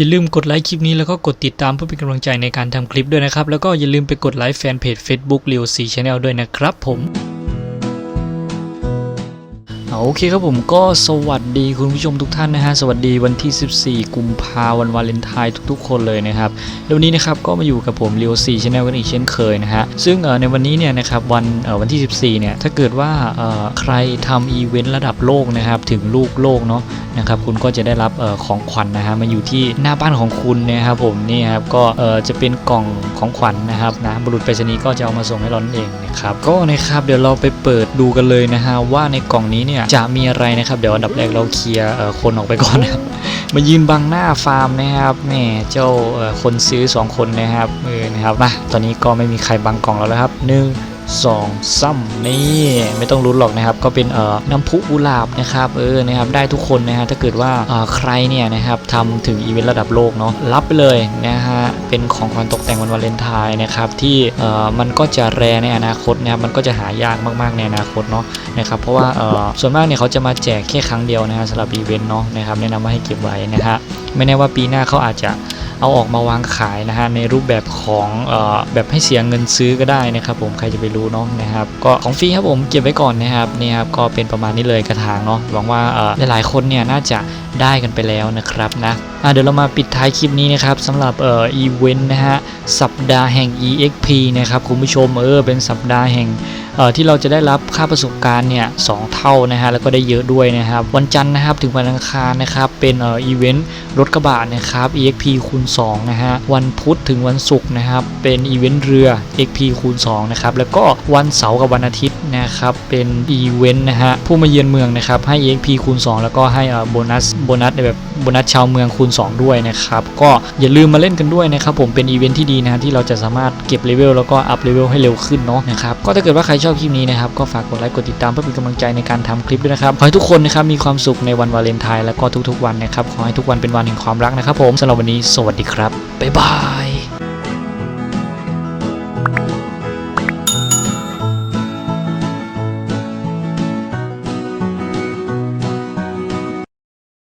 อย่าลืมกดไลค์คลิปนี้แล้วก็กดติดตามเพื่อเป็นกำลังใจในการทำคลิปด้วยนะครับ แล้วก็อย่าลืมไปกดไลค์แฟนเพจ Facebook เรียวซีชาแนลด้วยนะครับผม โอเคครับผมก็สวัสดีคุณผู้ชมทุกท่านนะฮะสวัสดีวันที่ 14 กุมภาวันวาเลนไทน์ทุกๆ คนเลยนะครับแล้ววันนี้นะครับก็มาอยู่กับผมเรียวซีชาแนลกันอีกเช่นเคยนะฮะซึ่งในวันนี้เนี่ยนะครับวันวันที่ 14 เนี่ยถ้าเกิดว่าใครทำอีเวนต์ระดับโลกนะครับถึงลูกโลกเนาะนะครับคุณก็จะได้รับออของขวัญนะฮะมาอยู่ที่หน้าบ้านของคุณนะครับผมนี่ครับก็จะเป็นกล่องของขวัญนะครับนะบุรุษไปรษณีย์ก็จะเอามาส่งให้เรานั่นเองนะครับก็นะครับเดี๋ยวเราไปเปิดดูกันเลยนะฮะว่าในกล่องนี้เนี่ยจะมีอะไรนะครับ เดี๋ยวอันดับแรกเราเคลียร์คนออกไปก่อนนะครับมายืนบังหน้าฟาร์มนะครับแม่เจ้าคนซื้อ 2 คนนะครับเออนะครับมาตอนนี้ก็ไม่มีใครบังกล่องเราแล้วครับหนึ่ง สองซ้ำนี่ไม่ต้องลุ้นหรอกนะครับ ก็เป็นเอ่อน้ำพุกุหลาบนะครับเออนะครับได้ทุกคนนะฮะถ้าเกิดว่าเอ่อใครเนี่ยนะครับทำถึงอีเวนต์ระดับโลกเนาะรับไปเลยนะฮะเป็นของขวัญตกแต่งวันวาเลนไทน์นะครับที่เอ่อมันก็จะแรในอนาคตนะครับมันก็จะหายากมากๆในอนาคตเนาะนะครับเพราะว่าเอ่อส่วนมากเนี่ยเขาจะมาแจกแค่ครั้งเดียวนะฮะสำหรับอีเวนต์เนาะนะครับแนะนำว่าให้เก็บไว้นะฮะไม่แน่ว่าปีหน้าเขาอาจจะ เอาออกมาวางขายนะฮะในรูปแบบของออแบบให้เสียเงินซื้อก็ได้นะครับผมใครจะไปรู้เนาะนะครับก็ของฟรีครับผมเก็บไว้ก่อนนะครับนี่ครับก็เป็นประมาณนี้เลยกระถางเนาะหวังว่าหลายๆคนเนี่ยน่าจะได้กันไปแล้วนะครับนะเดี๋ยวเรามาปิดท้ายคลิปนี้นะครับสำหรับเอ่ออีเวนต์นะฮะสัปดาห์แห่ง EXP นะครับคุณผู้ชมเออเป็นสัปดาห์แห่ง ที่เราจะได้รับค่าประสบการณ์เนี่ยสองเท่านะฮะแล้วก็ได้เยอะด้วยนะครับ วันจันทร์นะครับถึงวันอังคารนะครับเป็นเอ่ออีเวนต์รถกระบะนะครับ EXP คูณ2นะฮะวันพุธถึงวันศุกร์นะครับเป็นอีเวนต์เรือ EXP คูณ2นะครับแล้วก็วันเสาร์กับวันอาทิตย์นะครับเป็นอีเวนต์นะฮะผู้มาเยือนเมืองนะครับให้ EXP คูณ2แล้วก็ให้เอ่อโบนัสโบนัสในแบบโบนัสชาวเมืองคูณ 2 ด้วยนะครับก็อย่าลืมมาเล่นกันด้วยนะครับผมเป็นอีเวนต์ที่ดีนะฮะที่เราจะสามารถเก็บเลเวลแล้วก็อัพเลเวลให้เร็วขึ้นเนาะนะครับก็ถ้าเกิดว่าใครชอบคลิปนี้นะครับก็ฝากกดไลค์กดติดตามเพื่อเป็นกำลังใจในการทำคลิปด้วยนะครับขอให้ทุกคนนะครับมีความสุขในวันวาเลนไทน์และก็ทุกๆวันนะครับขอให้ทุกวันเป็นวันแห่งความรักนะครับผมสำหรับวันนี้สวัสดีครับบ๊ายบาย